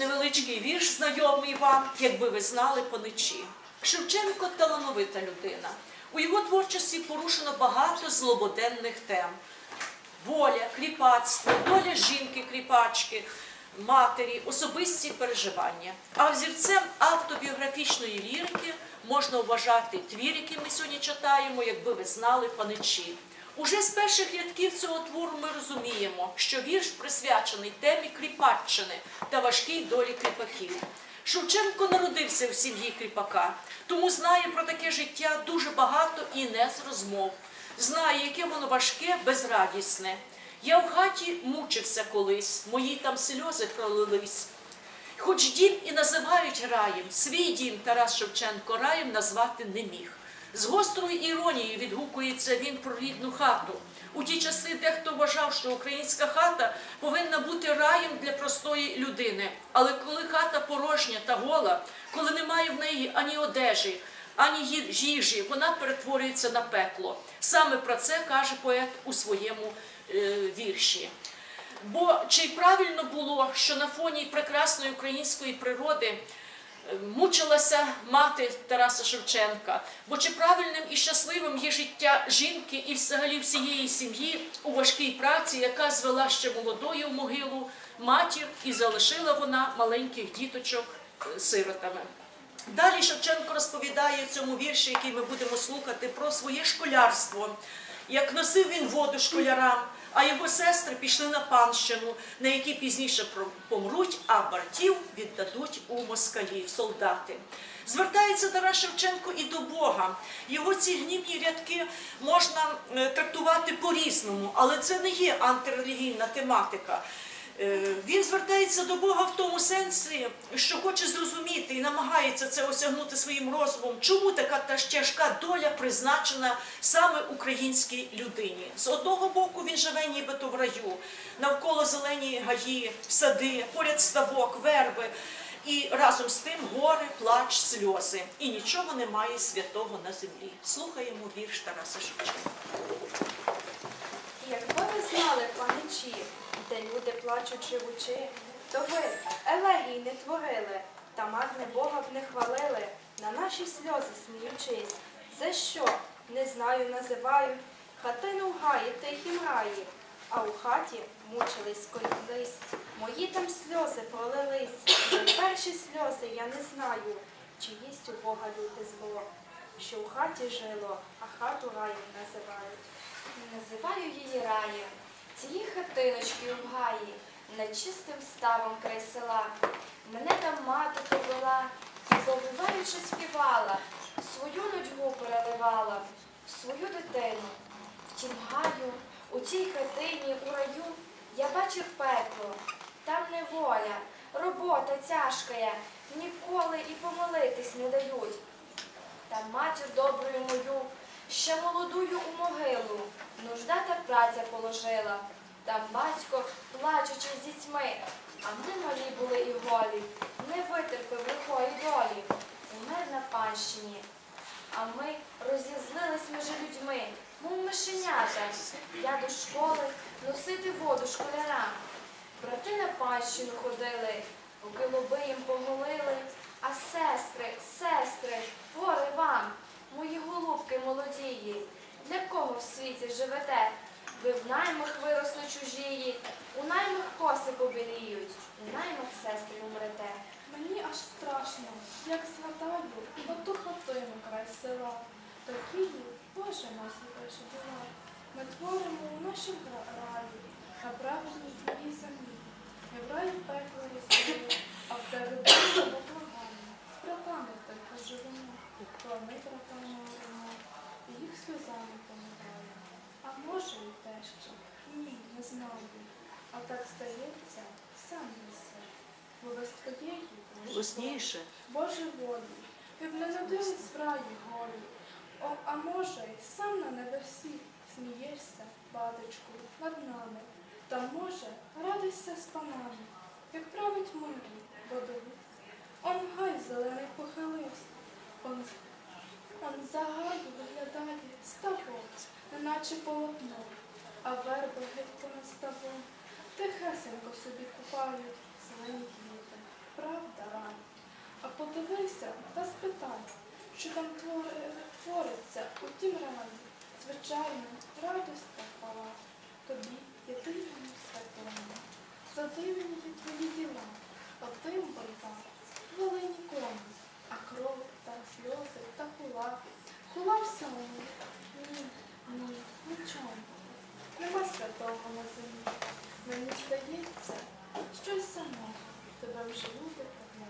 невеличкий вірш, знайомий вам, якби ви знали поночі. Шевченко талановита людина. У його творчості порушено багато злободенних тем. Воля, кріпацтво, доля жінки-кріпачки, матері, особисті переживання. А взірцем автобіографічної лірики можна вважати твір, який ми сьогодні читаємо, якби ви знали паничі. Уже з перших рядків цього твору ми розуміємо, що вірш присвячений темі кріпаччини та важкій долі кріпаків. Шевченко народився в сім'ї кріпака, тому знає про таке життя дуже багато і не з розмов. Знає, яке воно важке, безрадісне. Я в хаті мучився колись, мої там сльози пролились. Хоч дім і називають раєм, свій дім Тарас Шевченко раєм назвати не міг. З гострою іронією відгукується він про рідну хату. У ті часи дехто вважав, що українська хата повинна бути раєм для простої людини. Але коли хата порожня та гола, коли немає в неї ані одежі, ані їжі, вона перетворюється на пекло. Саме про це каже поет у своєму е, вірші. Бо чи правильно було, що на фоні прекрасної української природи мучилася мати Тараса Шевченка? Бо чи правильним і щасливим є життя жінки і взагалі всієї сім'ї у важкій праці, яка звела ще молодою в могилу матір і залишила вона маленьких діточок е, сиротами? Далі Шевченко розповідає в цьому вірші, який ми будемо слухати, про своє школярство. Як носив він воду школярам, а його сестри пішли на панщину, на якій пізніше помруть, а братів віддадуть у москалів, солдати. Звертається Тарас Шевченко і до Бога. Його ці гнівні рядки можна е, трактувати по-різному, але це не є антирелігійна тематика. Е, Він звертається до Бога в тому сенсі, що хоче зрозуміти і намагається це осягнути своїм розумом, чому така та тяжка доля призначена саме українській людині. З одного боку він живе нібито в раю, навколо зелені гаї, сади, поряд ставок, верби. І разом з тим гори, плач, сльози. І нічого немає святого на землі. Слухаємо вірш Тараса Шевченка. Якби паничі, де люди плачуть живучи, то ви елегій не творили, та марне Бога б не хвалили, на наші сльози сміючись. За що? Не знаю, називаю, хатину в гаї тихім раї, а у хаті мучились колись. Мої там сльози пролились, Мої перші сльози я не знаю, чи єсть у Бога люте зло, що в хаті жило, а хату раєм називають. Називаю її раєм, цієї хатиночки у гаї, над чистим ставом край села. Мене там мати повела і, повиваючи, співала, свою нудьгу переливала, свою дитину. В тім гаю, у тій хатині, у раю, я бачив пекло, там неволя, робота тяжкая, ніколи і помолитись не дають. Та матір доброю мою, ще молодую у могилу, нужда та праця положила. Там батько, плачучи з дітьми, а ми малі були і голі, не витерпив лихої долі, умер на панщині. А ми розізлились між людьми, мов мишенята. Я до школи носити воду школярам. Брати на панщину ходили, поки лоби їм помолили, а сестри, сестри, горе вам, мої голубки молодії, для кого в світі живете? Ви в наймах виросли чужії, у наймах коси побіліють, у наймах сестри умрете. Мені аж страшно, як згадаю оту хатину край села. Такії, Боже нас лише дела. Ми творимо у нашім ра- раї, на правильній твоїй землі. Не в раї пекло розділили, а в тебе Бога тільки живемо, то ми братами оремо, і їх сльозами помиваємо. А може і те ще? Ні, не знаю. А так стається, сам несе. Бо без твоєї Боже, Голосніше. Боже волі, ви б не надились в раї голі. О, а може, й сам на небесі смієшся, батечку, над нами. Та може, радишся з панами, як править миру, бо он за гаю виглядає ставок, неначе полотно, а верби понад ставом. тихесенько собі купають зелені квіти. Правда, рай? А подивися та спитай, що там твори- твориться у тім раї. Звичайно, радость та хвала. Тобі єдиному святому. За є твої діла, отим борьба, хвали нікому, а кров та сльози та кулаки. Хула всьому. Ні, ні, нічому. Нема святого на землі. Мені здається, щось саме тебе вже люди одне.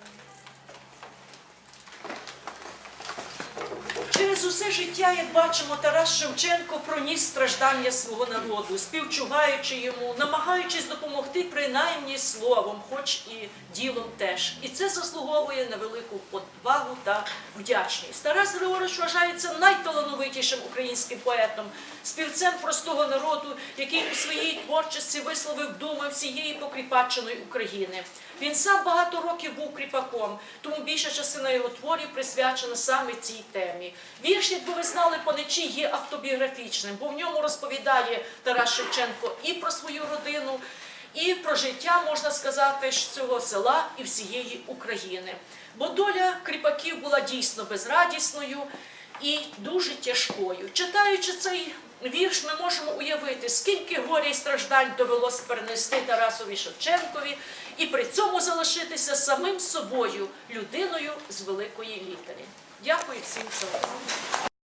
Через усе життя, як бачимо, Тарас Шевченко проніс страждання свого народу, співчуваючи йому, намагаючись допомогти принаймні словом, хоч і ділом теж. І це заслуговує на велику подвагу та вдячність. Тарас Григорович вважається найталановитішим українським поетом, співцем простого народу, який у своїй творчості висловив думи всієї покріпаченої України. Він сам багато років був кріпаком, тому більша частина його творів присвячена саме цій темі. Вірш, якби ви знали, паничі є автобіографічним, бо в ньому розповідає Тарас Шевченко і про свою родину, і про життя, можна сказати, цього села і всієї України. Бо доля кріпаків була дійсно безрадісною і дуже тяжкою. Читаючи цей вірш, ми можемо уявити, скільки горя і страждань довелось перенести Тарасові Шевченкові, і при цьому залишитися самим собою, людиною з великої літери. Дякую всім увагу.